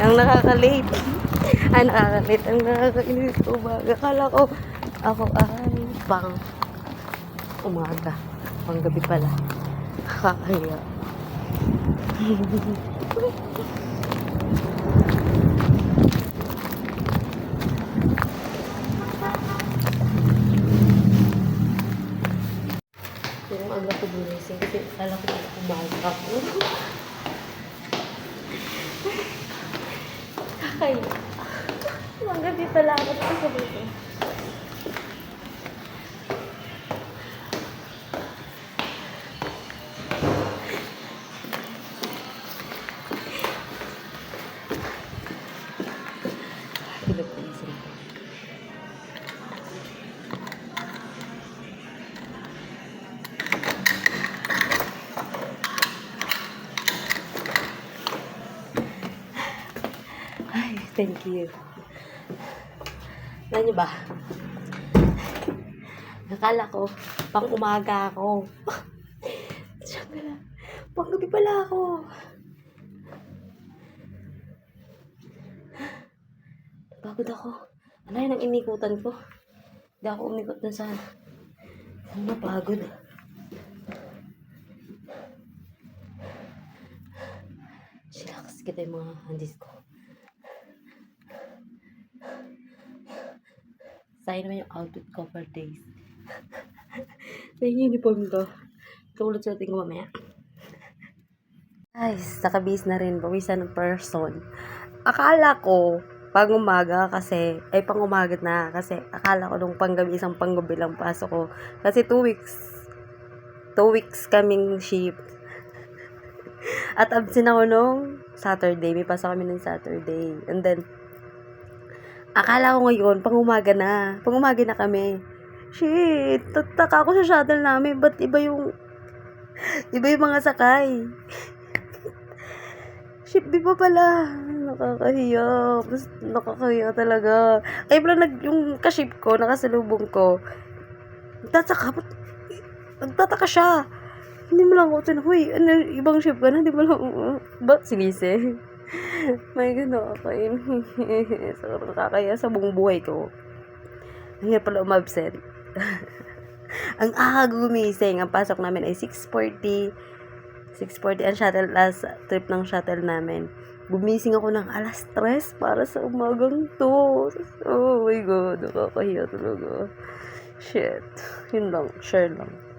Ang nakaka-late. Ang nakaka-late. Ang nakakainis ko umaga. Akala ko, ako ay pang umaga. Pang gabi pala. Nakakahiya. Yung aga ko bumising kasi akala ko umaga ako. Kaya, mga gabi pala ako dito sa dito. Thank you. Alam niyo ba? Nakala ko, pang umaga ako. Pala. Pang gabi pala ako. Pagod ako. Ano yun ang inikutan ko? Hindi ako umikot na saan. Ang napagod. Chillax kita yung mga handis ko. Sayang naman yung outfit ko for days. Sa yung uniform ko. Tulad sa ating ko mamaya. Guys, nakabis na rin. Bawisan ng person. Akala ko, pag umaga kasi, ay pang umaga na kasi akala ko nung panggabi isang panggabi lang pasok ko. Kasi two weeks, two weeks kaming shift. At absent ako nung Saturday. May pasok kami ng Saturday. And then, akala ko ngayon, pang umaga na. Pang umaga na kami. Shit, tataka ako sa shuttle namin. Ba't iba yung, iba yung mga sakay? Shit, di ba pala? Nakakahiya. Nakakahiya talaga. Kaya pala nag, yung kaship ko, nakasalubong ko, nagtataka, ba't, nagtataka siya. Hindi mo lang ako huy, ano, ibang ship ka na, hindi mo lang, uh, ba, sinisi? May gano'n ako yun. so, nakakaya sa buong buhay ko. Ang hirap pala umabsent. ang aga gumising, ang pasok namin ay 6.40. 6.40 ang shuttle, last trip ng shuttle namin. Gumising ako ng alas 3 para sa umagang to. Oh my God, nakakahiya talaga. Shit. Yun lang, share lang.